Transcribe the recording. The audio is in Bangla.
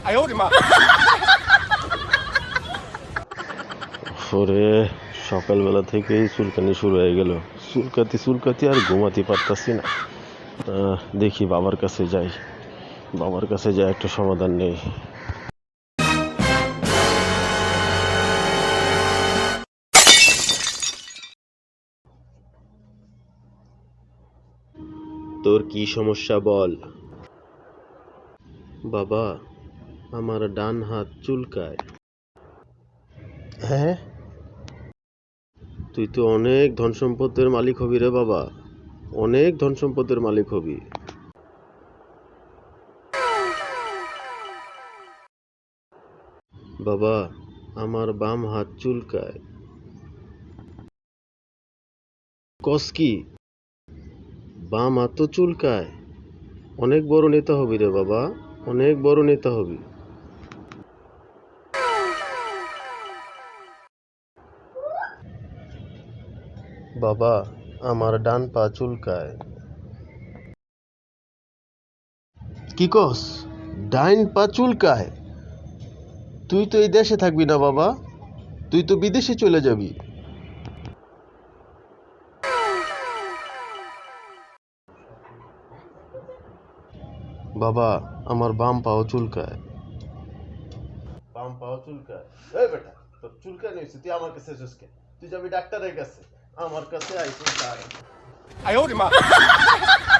哎呦我的妈！ ওরে সকালবেলা থেকেই চুলকানি শুরু হয়ে গেল চুলকাতি চুলকাতি আর ঘুমাতে পারতাছি না আহ, দেখি বাবার কাছে যাই বাবার কাছে যাই একটা সমাধান নেই তোর কি সমস্যা বল বাবা আমার ডান হাত চুলকায়। হ্যাঁ? তুই তো অনেক ধন সম্পদের মালিক হবি রে বাবা। অনেক ধন সম্পদের মালিক হবি। বাবা আমার বাম হাত চুলকায়। কস কি? বাম হাত তো চুলকায়। অনেক বড় নেতা হবি রে বাবা অনেক বড় নেতা হবি। বাবা, আমার ডান পা চুলকায়। কি কস? ডাইন পা চুলকায়? তুই তো এই দেশে থাকবি না বাবা। তুই তো বিদেশে চলে যাবি। বাবা, আমার বাম পাও চুলকায়। বাম পাও চুলকায়। এই বেটা, তোর চুলকায় নিয়েছে, তুই আমার কাছে এসেছিস কেন? তুই যাবি ডাক্তারের কাছে। 哎呦我的妈！